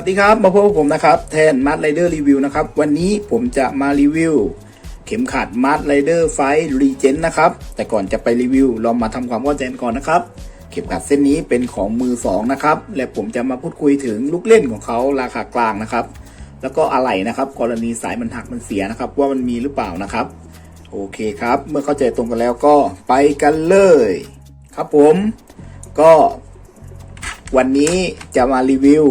วัสดีครับ มาพบกับผมนะครับ แทนมัดไรเดอร์รีวิวนะครับ วันนี้ผมจะมารีวิว เข็มขัดมัดไรเดอร์ไฟรีเจนนะครับ แต่ก่อนจะไปรีวิว เรามาทำความเข้าใจก่อนนะครับ เข็มขัดเส้นนี้เป็นของมือสองนะครับ และผมจะมาพูดคุยถึงลูกเล่นของเขาราคากลางนะครับ แล้วก็อะไหล่นะครับ กรณีสายมันหักมันเสียนะครับ ว่ามันมีหรือเปล่านะครับ โอเคครับ เมื่อเข้าใจตรงกันแล้วก็ไปกันเลย ครับผม ก็ วันนี้จะมารีวิว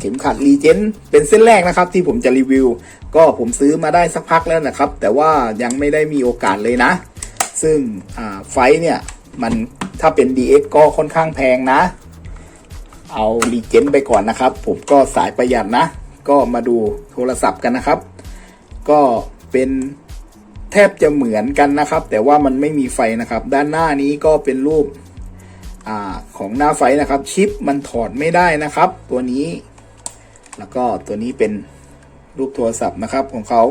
เข็มขัดรีเจนเป็นเส้นแรกนะครับที่ผมจะรีวิว ก็ผมซื้อมาได้สักพักแล้วนะครับ แต่ว่ายังไม่ได้มีโอกาสเลยนะ ซึ่งไฟเนี่ยมันถ้าเป็น DX ก็ค่อนข้างแพงนะ เอารีเจนไปก่อนนะครับ ผมก็สายประหยัดนะ ก็มาดูโทรศัพท์กันนะครับ ก็เป็นแทบจะเหมือนกันนะครับ แต่ว่ามันไม่มีไฟนะครับ ด้านหน้านี้ก็เป็นรูปอของหน้าไฟนะครับ ชิปมันถอดไม่ได้นะครับ ตัวนี้ แล้วก็ตัวนี้เป็นรูปโทรศัพท์นะครับของเขา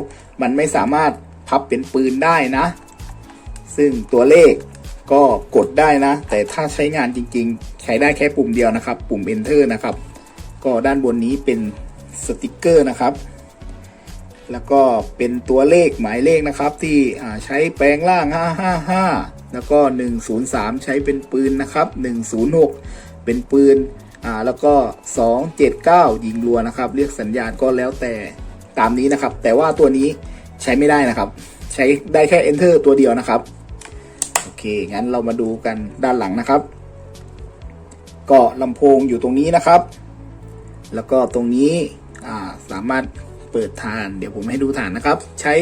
มันไม่สามารถพับเป็นปืนได้นะ ซึ่งตัวเลขก็กดได้นะ แต่ถ้าใช้งานจริง ๆ ใช้ได้แค่ปุ่มเดียวนะครับ ปุ่ม enter นะครับ ก็ด้านบนนี้เป็นสติกเกอร์นะครับ แล้วก็เป็นตัวเลขหมายเลขนะครับ ที่ใช้แปลงร่าง 555 แล้วก็ 103 ใช้เป็นปืนนะครับ 106 เป็นปืน อ่าแล้วก็ 279 ยิงรัวนะครับ เรียกสัญญาณก็แล้วแต่ตามนี้นะครับ แต่ว่าตัวนี้ใช้ไม่ได้นะครับ ใช้ได้แค่ enter ตัวเดียวนะครับโอเคงั้นเรามาดูกันด้านหลังนะครับ ก็ลำโพงอยู่ตรงนี้นะครับ แล้วก็ตรงนี้อ่าสามารถเปิดฐาน เดี๋ยวผมให้ดูฐานนะครับ ใช้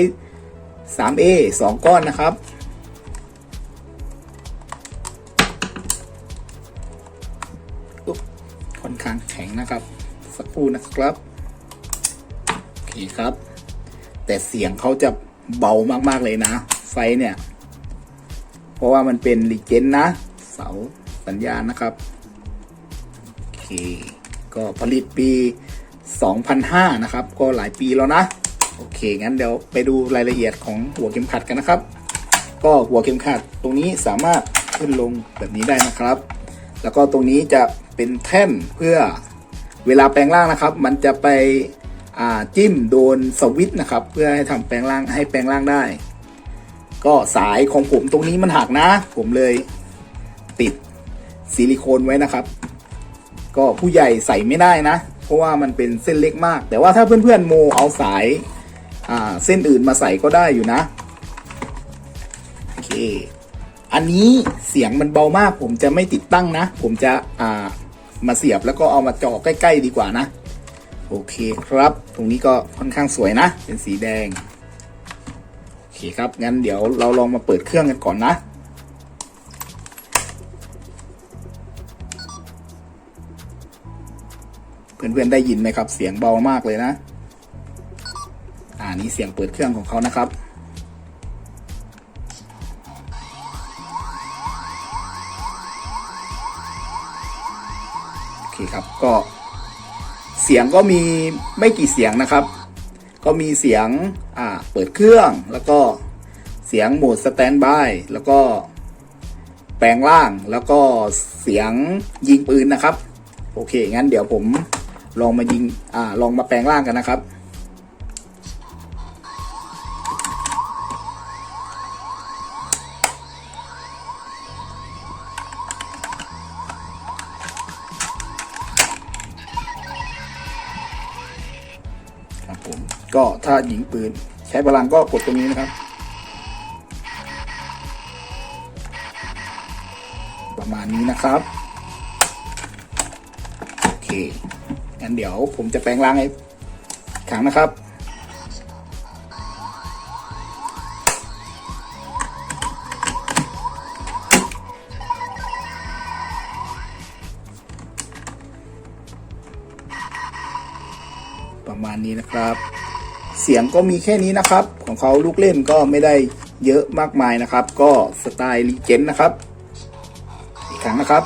3A 2 ก้อนนะครับอุ๊บ ค่อนข้างแข็งนะครับ สักครู่นะครับ โอเคครับ แต่เสียงเขาจะเบามากๆเลยนะ ไฟเนี่ย เพราะว่ามันเป็นลีเจนนะ เสาสัญญาณนะครับ โอเค ก็ผลิตปี 2005 นะครับ ก็หลายปีแล้วนะ โอเค งั้นเดี๋ยวไปดูรายละเอียดของหัวเข็มขัดกันนะครับ ก็หัวเข็มขัดตรงนี้สามารถขึ้นลงแบบนี้ได้นะครับ แล้วก็ตรงนี้จะ เป็นแท่นเพื่อเวลาแปลงร่างนะครับ มันจะไปจิ้มโดนสวิตนะครับ เพื่อให้ทำแปลงร่างให้แปลงร่างได้ ก็สายของผมตรงนี้มันหักนะ ผมเลยติดซิลิโคนไว้นะครับ ก็ผู้ใหญ่ใส่ไม่ได้นะ เพราะว่ามันเป็นเส้นเล็กมาก แต่ว่าถ้าเพื่อนๆโมเอาสายาเส้นอื่นมาใส่ก็ได้อยู่นะโอเคอันนี้เสียงมันเบามาก ผมจะไม่ติดตั้งนะ ผมจะอ่า มาเสียบแล้วก็เอามาจ่อใกล้ ๆ ดีกว่านะ โอเคครับ ตรงนี้ก็ค่อนข้างสวยนะ เป็นสีแดง โอเคครับ งั้นเดี๋ยวเราลองมาเปิดเครื่องกันก่อนนะเพื่อนๆได้ยินไหมครับ เสียงเบามากเลยนะ อ่านี่เสียงเปิดเครื่องของเขานะครับ เคครับก็เสียงก็มีไม่กี่เสียงนะครับ ก็มีเสียงอ่าเปิดเครื่องแล้วก็เสียงโหมดสแตนบายแล้วก็แปลงร่างแล้วก็เสียงยิงปืนนะครับ โอเคงั้นเดี๋ยวผมลองมายิงอ่าลองมาแปลงร่างกันนะครับครับ ก็ถ้ายิงปืน ใช้พลังก็กดตรงนี้นะครับ ประมาณนี้นะครับโอเคงั้นเดี๋ยวผมจะแปลงร่างให้ครั้งนะครับประมาณนี้นะครับ เสียงก็มีแค่นี้นะครับ ของเขาลูกเล่นก็ไม่ได้เยอะมากมายนะครับ ก็สไตล์รีเจนนะครับ อีกครั้งนะครับ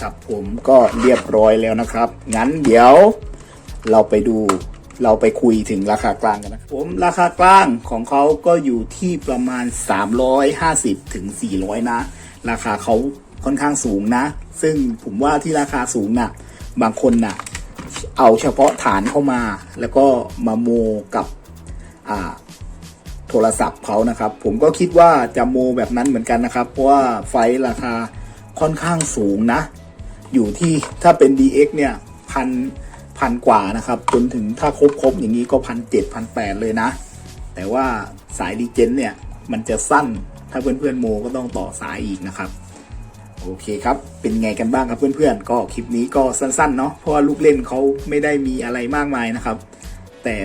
ครับผมก็เรียบร้อยแล้วนะครับ งั้นเดี๋ยวเราไปดูเราไปคุยถึงราคากลางกันนะผมราคากลางของเขาก็อยู่ที่ประมาณ 350ถึง400 นะ ราคาเขาค่อนข้างสูงนะ ซึ่งผมว่าที่ราคาสูงน่ะ บางคนน่ะ เอาเฉพาะฐานเข้ามา แล้วก็มาโมกับโทรศัพท์เขานะครับ ผมก็คิดว่าจะโมแบบนั้นเหมือนกันนะครับ เพราะว่าไฟล์ราคาค่อนข้างสูงนะ อยู่ที่ถ้าเป็น DX เนี่ยพันพันกว่านะครับ จนถึงถ้าครบครบอย่างนี้ก็พันเจ็ดพันแปดเลยนะ แต่ว่าสายรีเจนเนี่ย มันจะสั้นถ้าเพื่อนๆโมก็ต้องต่อสายอีกนะครับ โอเคครับ เป็นไงกันบ้างครับเพื่อนๆ ก็คลิปนี้ก็สั้นๆเนาะ เพราะว่าลูกเล่นเขาไม่ได้มีอะไรมากมายนะครับ แต่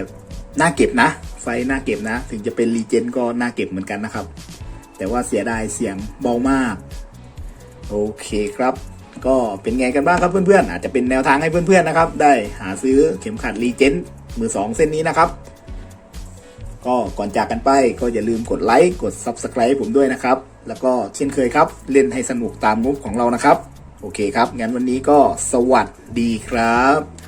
น่าเก็บนะ ไฟน่าเก็บนะ ถึงจะเป็นรีเจนก็น่าเก็บเหมือนกันนะครับ แต่ว่าเสียดายเสียงเบามาก โอเคครับ ก็เป็นไงกันบ้างครับเพื่อนๆ อาจจะเป็นแนวทางให้เพื่อนๆนะครับ ได้หาซื้อเข็มขัดรีเจนมือสองเส้นนี้นะครับ ก็ก่อนจากกันไปก็อย่าลืมกดไลค์ กด Subscribe ผมด้วยนะครับ แล้วก็เช่นเคยครับ เล่นให้สนุกตามงบของเรานะครับ โอเคครับ งั้นวันนี้ก็สวัสดีครับ